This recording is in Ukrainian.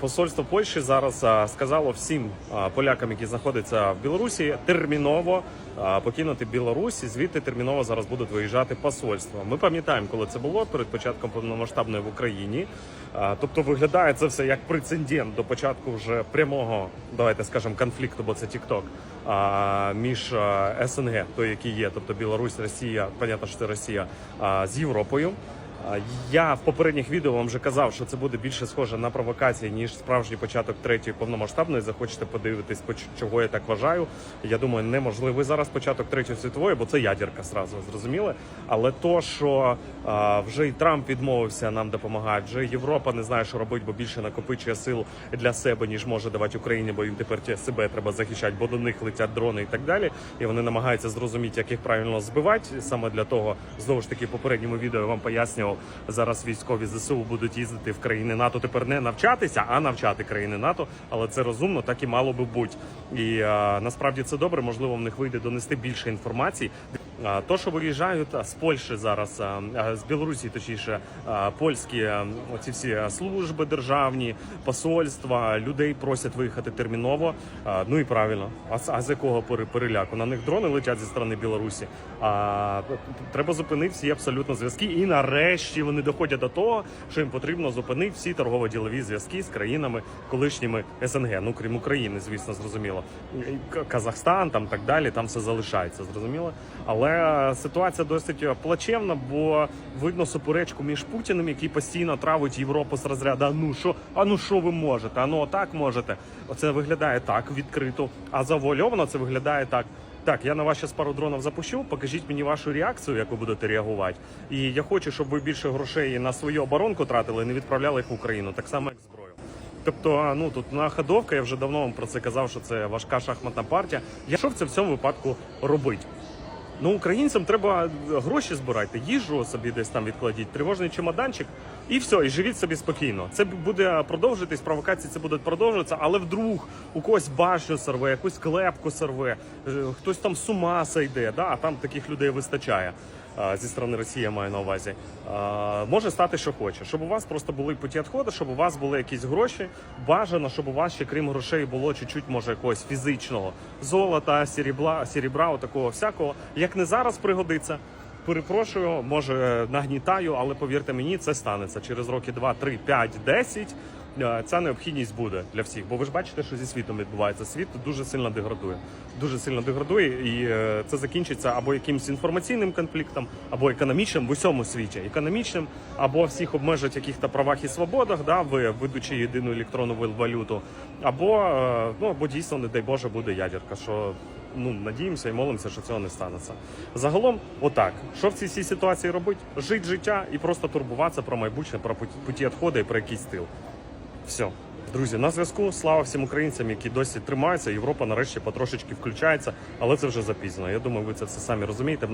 Посольство Польщі зараз сказало всім полякам, які знаходяться в Білорусі, терміново покинути Білорусь. і Звідти терміново зараз будуть виїжджати посольства. Ми пам'ятаємо, коли це було перед початком повномасштабної в Україні. Тобто виглядає це все як прецедент до початку вже прямого, давайте скажемо, конфлікту, бо це а, між СНГ, той, який є, тобто Білорусь, Росія, понятно, що це Росія з Європою. Я в попередніх відео вам вже казав, що це буде більше схоже на провокації, ніж справжній початок третьої повномасштабної. Захочете подивитись, по чого я так вважаю. Я думаю, неможливий зараз початок третьої світової, бо це ядерка зразу зрозуміли. Але то, що а, вже і Трамп відмовився нам допомагати, вже Європа не знає, що робити, бо більше накопичує сил для себе, ніж може давати Україні, бо їм тепер себе треба захищати, бо до них летять дрони і так далі. І вони намагаються зрозуміти, як їх правильно збивати. Саме для того, знову ж таки, попередньому відео я вам пояснював, зараз військові ЗСУ будуть їздити в країни НАТО. Тепер не навчатися, а навчати країни НАТО. Але це розумно, так і мало би бути. І а, насправді це добре. Можливо, в них вийде донести більше інформації. То, що виїжджають з Польщі зараз, з Білорусі, точніше, польські оці всі служби державні, посольства, людей просять виїхати терміново. Ну і правильно. А, з- а з якого пере- переляку? На них дрони летять зі сторони Білорусі. А треба зупинити всі абсолютно зв'язки. І нарешті вони доходять до того, що їм потрібно зупинити всі торгово-ділові зв'язки з країнами колишніми СНГ. Ну крім України, звісно, зрозуміло. Казахстан там так далі, там все залишається, зрозуміло. Але е, ситуація досить е, плачевна, бо видно суперечку між Путіним, який постійно травить Європу з розряду. А ну що, а ну що ви можете? А ну отак можете. Оце виглядає так відкрито. А завуальовано це виглядає так. Так, я на вас зараз пару дронів запущу. Покажіть мені вашу реакцію, як ви будете реагувати. І я хочу, щоб ви більше грошей на свою оборонку тратили і не відправляли їх в Україну, так само як зброю. Тобто, ну тут находовка, я вже давно вам про це казав, що це важка шахматна партія. Я що це в цьому випадку робити? Ну, українцям треба гроші збирати, їжу собі десь там відкладіть, тривожний чемоданчик, і все, і живіть собі спокійно. Це буде продовжитись, провокації це будуть продовжуватися, але вдруг у когось башню сорве, якусь клепку сорве, е, хтось там з ума сойде, да? а там таких людей вистачає. Зі сторони Росії я маю на увазі. Може стати, що хоче. Щоб у вас просто були путі відходу, щоб у вас були якісь гроші. Бажано, щоб у вас ще крім грошей було чуть-чуть, може, якогось фізичного золота, сірібла, сірібра, такого всякого. Як не зараз пригодиться. Перепрошую, може нагнітаю, але повірте мені, це станеться через роки 2, 3, 5, 10. е, Ця необхідність буде для всіх, бо ви ж бачите, що зі світом відбувається. Світ дуже сильно деградує. Дуже сильно деградує, і е, це закінчиться або якимось інформаційним конфліктом, або економічним в усьому світі. Економічним, або всіх обмежать яких-то правах і свободах, да, ви видучи єдину електронну валюту, або е, ну або дійсно, не дай Боже, буде ядерка. Що ну надіємося і молимося, що цього не станеться. Загалом, отак, що в цій всій ситуації робити? Жити життя і просто турбуватися про майбутнє, про путі відходу і про якийсь стил. Все. Друзі, на зв'язку. Слава всім українцям, які досі тримаються. Європа нарешті потрошечки включається, але це вже запізно. Я думаю, ви це все самі розумієте.